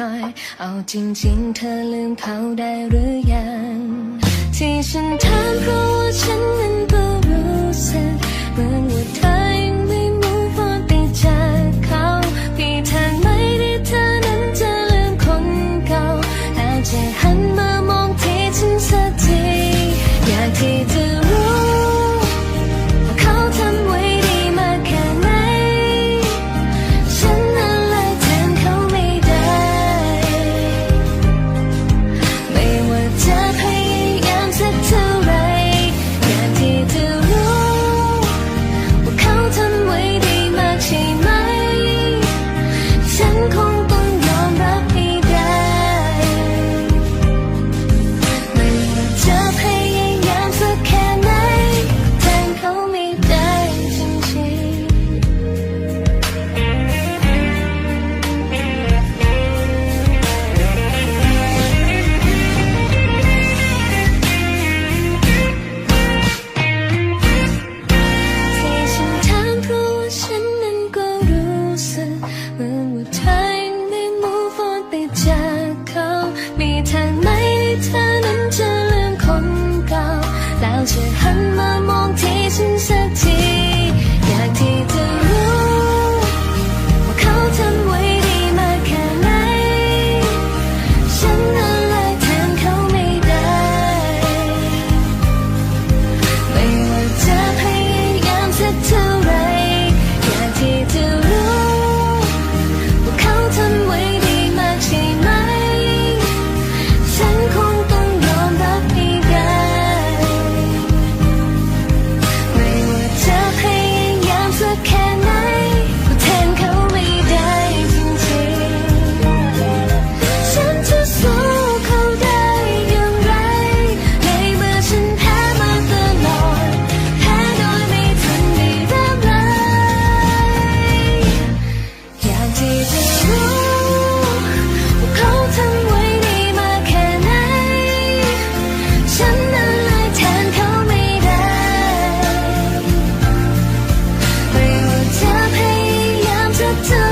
ห่อย เอาจริงๆ เธอลืมเขาได้หรือยัง ที่ฉันถามเพราะว่าฉันนั้นก็รู้สึกเมื่อว่าเธอยังไม่มุ่งพอไปจากเขาพี่ทางไม่ที่เธอนั้นจะลืมคนเก่าอาจจะหันมามองที่ฉันสักทีอยากที่จะ 走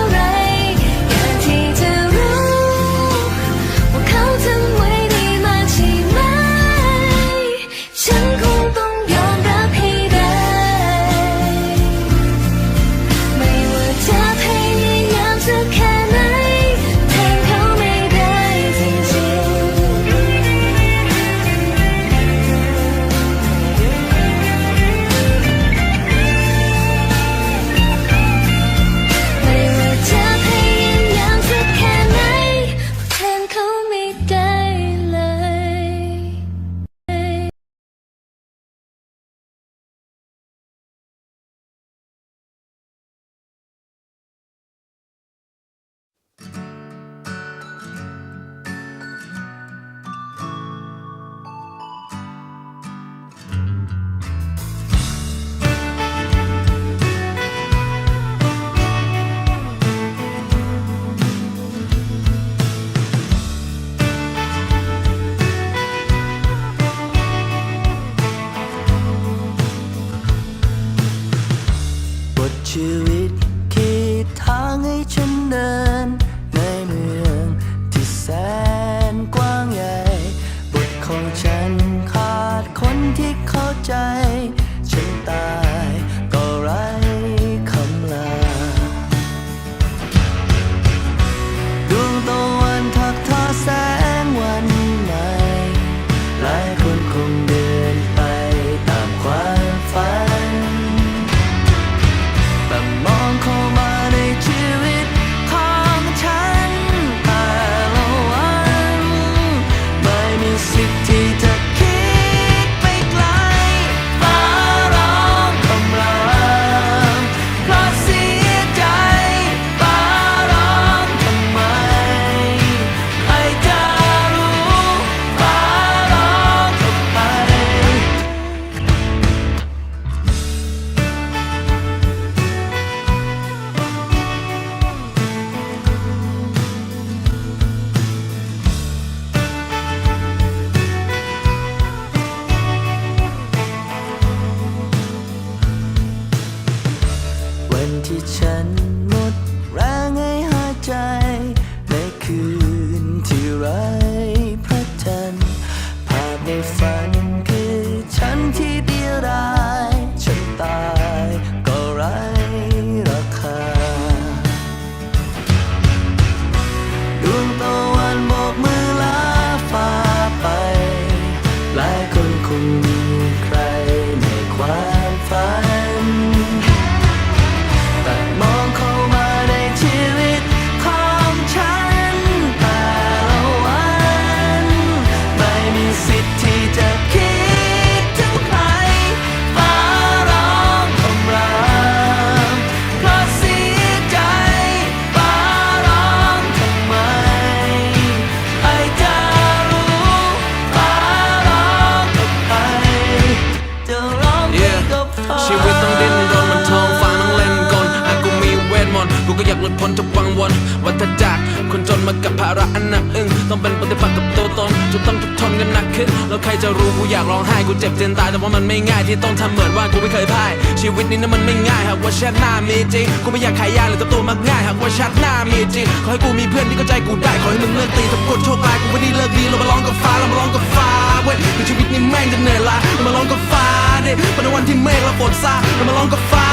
วังวนวัฏจักรคนจนมากับภาระอันหนักอึ้งต้องเป็นปฏิปักษ์กับตัวตนจนต้องทุกข์ทนกันหนักขึ้น แล้วใครจะรู้กูอยากร้องไห้กูเจ็บจนตายแต่ว่ามันไม่ง่ายที่ต้องทำเหมือนว่ากูไม่เคยพ่ายชีวิตนี้นั้นมันไม่ง่ายหากว่าชาติหน้ามีจริงกูไม่อยากขายยาหรือตัวตัวมักง่ายหากว่าชาติหน้ามีจริงขอให้กูมีเพื่อนที่เข้าใจกูได้ขอให้มึงเลิกตีทำกดโชคร้ายกูไม่ได้เลิกดีเรามาร้องกับฟ้าเรามาร้องกับฟ้าเว้ยในชีวิตนี้แม่งจะเหนื่อยล้าเรามาร้องกับฟ้าดิเป็นวันที่เมฆและฝนซาเรามาร้องกับฟ้า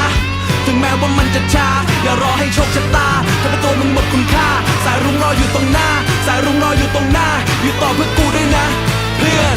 ถึงแม้ว่ามันจะช้า อย่ารอให้โชคชะตาทำให้ตัวมึงหมดคุณค่า สายรุ้งรออยู่ตรงหน้า สายรุ้งรออยู่ตรงหน้า อยู่ต่อเพื่อกูด้วยนะ เพื่อน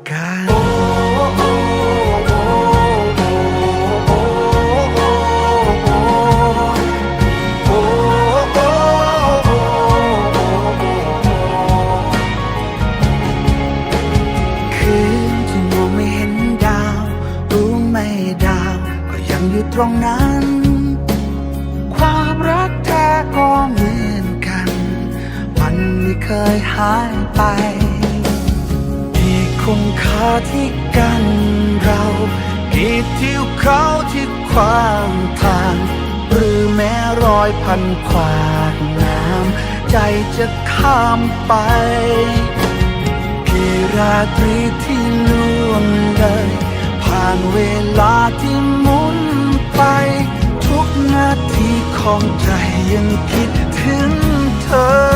ตรงนั้น ความรักแท้ก็เหมือนกัน มันไม่เคยหายไปที่คุณค่าที่กันเรากี่ทิวเขาที่ขวางทาง หรือแม้รอยพันขวากน้ำใจจะข้ามไปกี่ราตรีที่ล่วงเลยผ่านเวลาที่มุ ของใจยังคิดถึงเธอ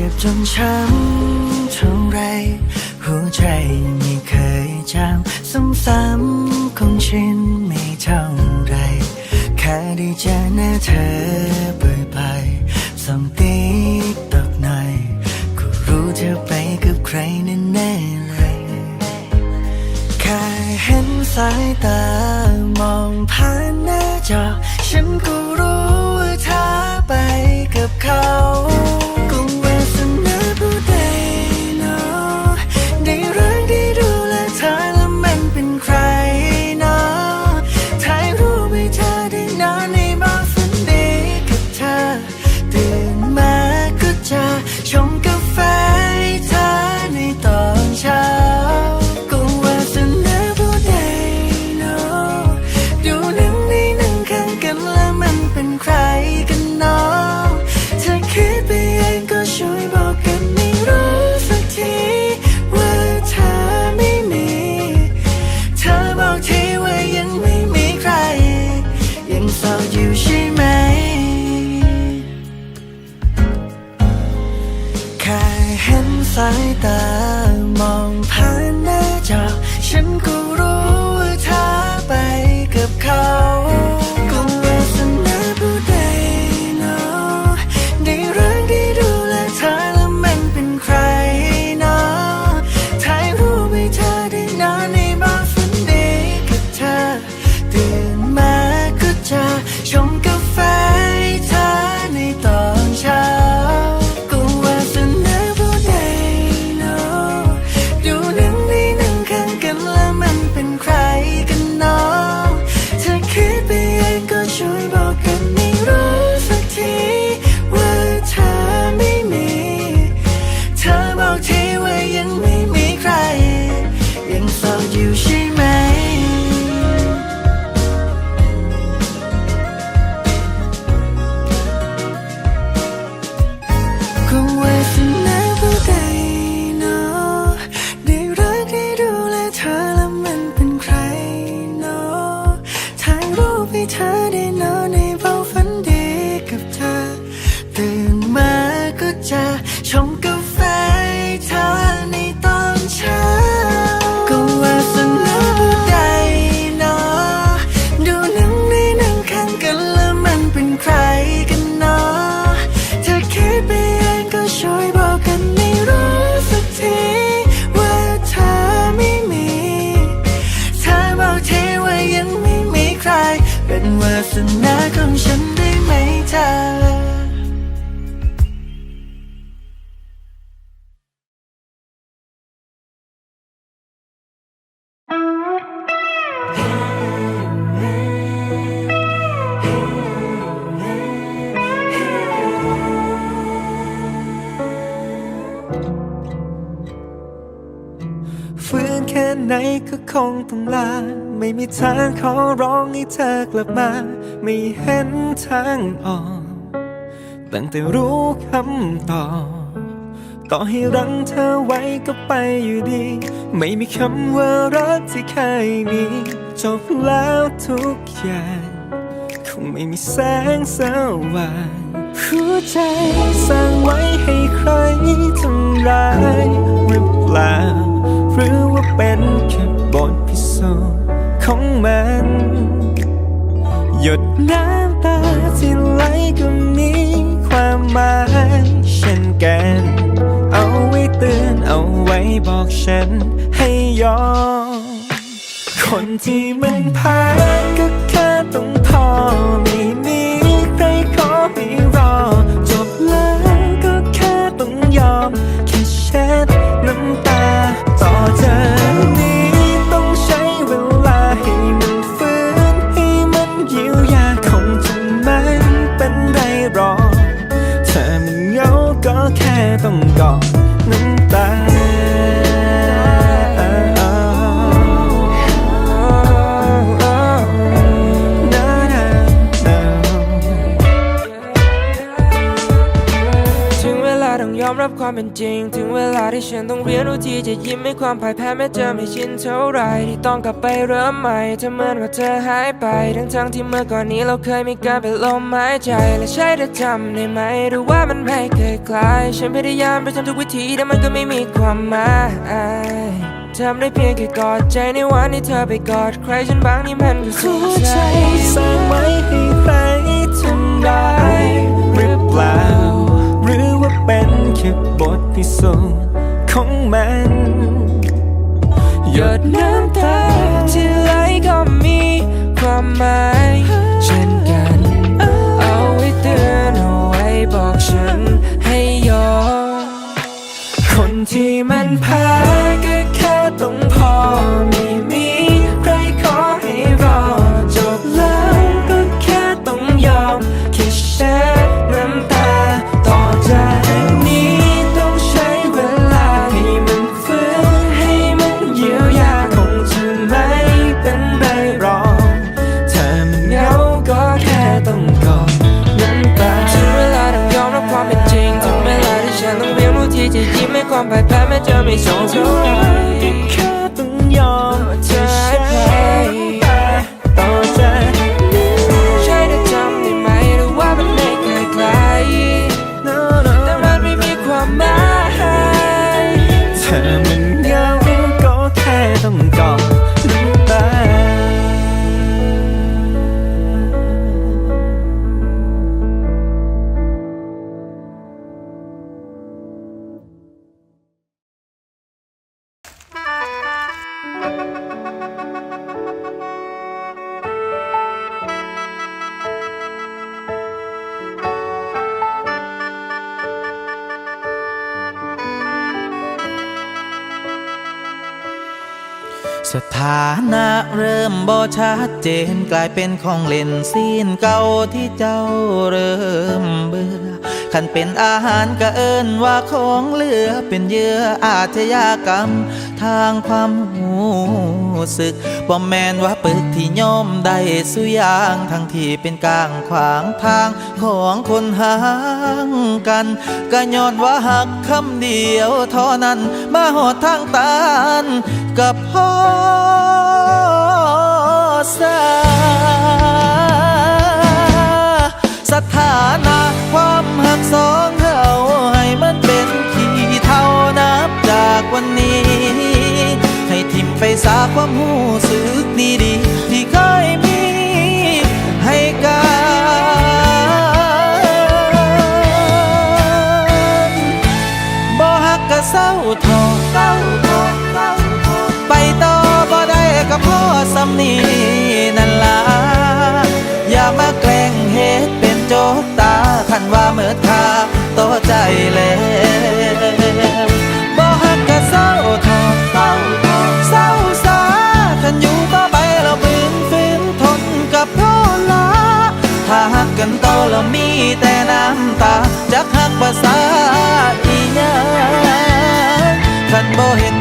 จ็บจนช้ำเท่าไรหัวใจไม่เคยจำซ้ำๆคงชินไม่เท่าไร แค่ได้เจอหน้าเธอบ่อยๆสองติ๊กตอกหน่อยก็รู้เธอไปกับใครแน่ๆเลยแค่เห็นสายตามองผ่านหน้าจอ ฉันก็รู้ว่าเธอไปกับเขา ก็คงต้องลา ไม่มีทางขอร้องให้เธอกลับมา ไม่เห็นทางออก ตั้งแต่รู้คำตอบต่อให้รั้งเธอไว้ก็ไปอยู่ดี ไม่มีคำว่ารักที่เคยมีจบแล้วทุกอย่าง คงไม่มีแสงสว่างหัวใจสร้างไว้ให้ใครทำร้ายหรือเปล่า หรือว่าเป็นแค่บทพิสูจน์ของมัน หยดน้ำตาที่ไหลก็มีความหมายเช่นกัน เอาไว้เตือนเอาไว้บอกฉันให้ยอมคนที่มันแพ้ก็ ความเป็นจริง ถึงเวลาที่ฉันต้องเรียนรู้ที่จะยิ้มให้ความพ่ายแพ้แม้จะไม่ชินเท่าไรที่ต้องกลับไปเริ่มใหม่ถ้าเหมือนว่าเธอหายไป ทั้งทั้งที่เมื่อก่อนนี้เราเคยมีการเป็นลมหายใจ และใช่เธอจำได้ไหมหรือว่ามันไม่เคยคลาย ฉันพยายามไปทำทุกวิธีแต่มันก็ไม่มีความหมายทำได้เพียงแค่กอดใจในวันที่เธอไปกอดใครฉันบางนี่มันก็สุหัขใจสร้างไว้ให้ใครทำร้หรือเปล่า เป็นแค่บทพิสูจน์ของมัน หยดน้ำตาที่ไหลก็มีความหมายเช่นกัน เอาไว้เตือนเอาไว้บอกฉันให้ยอมคนที่มันแพ้ก็แค่ต้องพอม่ สถานะเริ่มบ่ชัดเจนกลายเป็นของเล่นซีนเก่าที่เจ้าเริ่มเบื่อขันเป็นอาหารก็เอิ้นว่าของเหลือเป็นเยื่ออาชญากรรม ทางความหูสึกบ่แมนว่าปึกที่ย่อมได้สุยางทั้งที่เป็นกลางขวางทางของคนห่างกันก็ย้อนว่าหักคำเดียวเท่านั้นมาหอดทางตัน กับพ่อสาสถานะความหักสองเฮาให้มันเป็นขีเท่านับจากวันนี้ ให้ทิมไปสาความหู นีนั่นล่ะอย่ามาแกล้งเฮ็ดเป็นโจกตาคันว่าเมิดค่าต่อใจแล้วบ่ฮักก็เศร้าทอเศร้าทอเศร้าสาคันอยู่ต่อไปเราบืนฝืนทนกับโทษละถ้าฮักกันต่อแล้วมีแต่น้ำตาจักฮักภาษาอีหยังคันบ่เห็น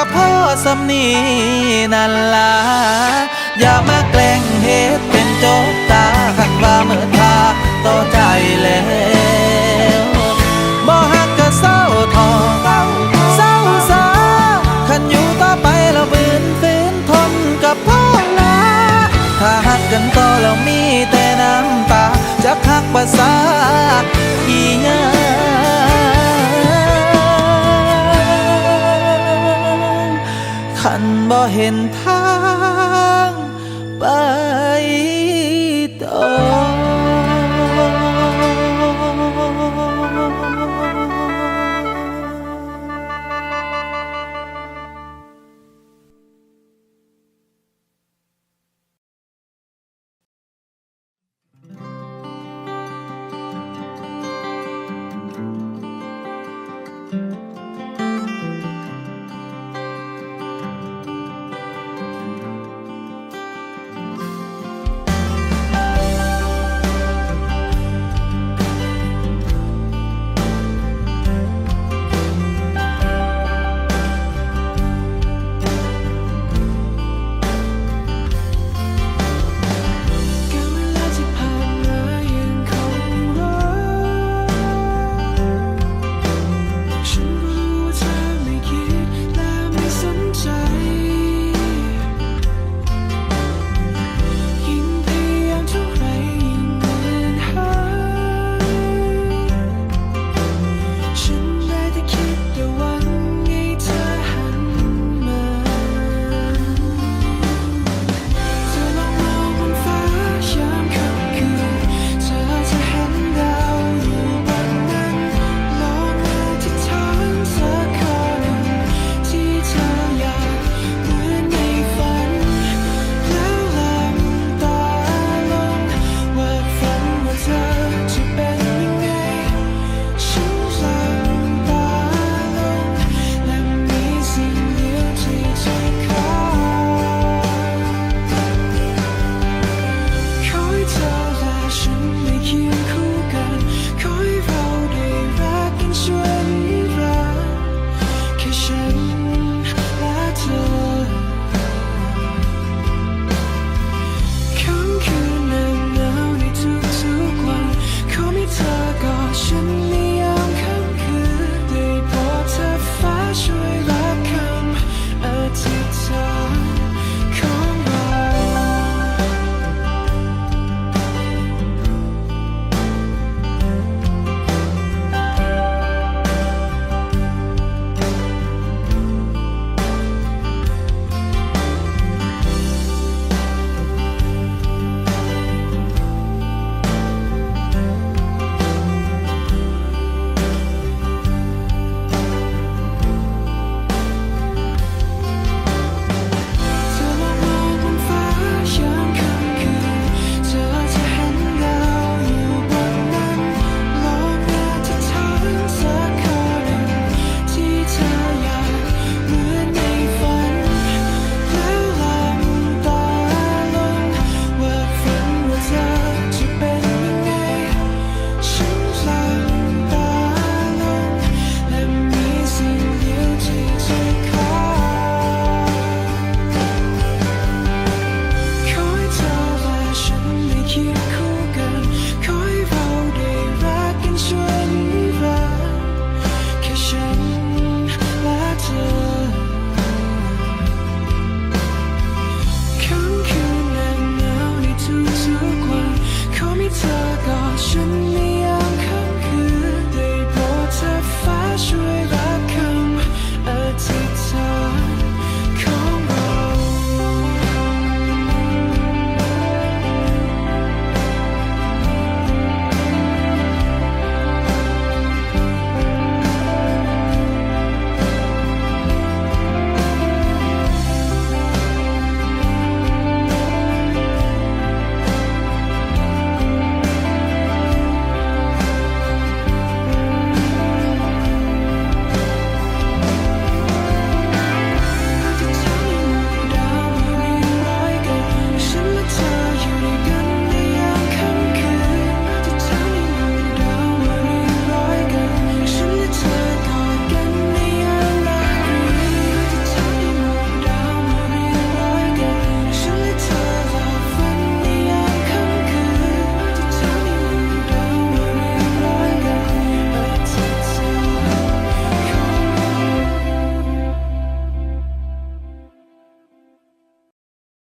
ก็เพราะสำนีนั่นล่ะอย่ามาแกล้งเฮ็ดเป็นโจกตาคันว่าเมื่อทาต่อใจแล้วบ่ฮักก็เศร้าทอเศร้าสาคันอยู่ต่อไปเราบืนฝืนทนกับพ่อลาถ้าหักกันต่อแล้วมีแต่น้ำตาจะหักภาษา เห็นท่า